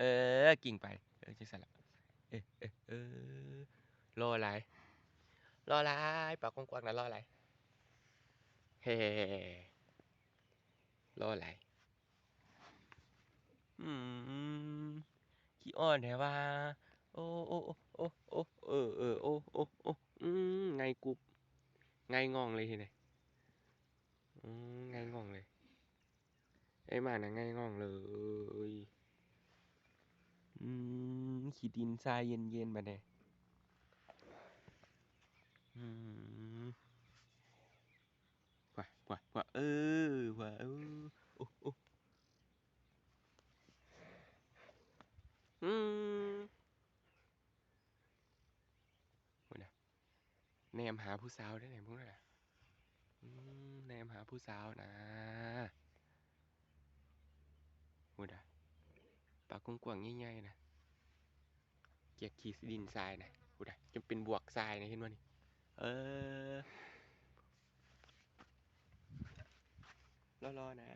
เออ กิ่งไป เออจังซั่นละเออเออเออรออะไรรออะไรปากกว้างๆนะรออะไรเฮ้รออะไรอืมขี้อ้อนแท้ว่า โอ้โอ้โอ้โอ้โอเออเออโอ้โอ้โอ้อืมไงกุบไงงองเลยทีนี้อืมไงง่องเลยไอ้หมาน่ะไงง่องเลย ขี้ดินทรายเย็นๆบัดนี้อืมว่าว่าว่าเออว่าเออโอ้โอ้อืมพุ่นน่ะแนมหาผู้สาวได้ไหนพวกนั้นน่ะแนมหาผู้สาวนะพุ่นน่ะปากกว้างๆใหญ่ๆนะ เกียกขี้ดินทรายนะกูได้จนเป็นบวกทรายนะเห็นบ่นี่ เออรอๆนะ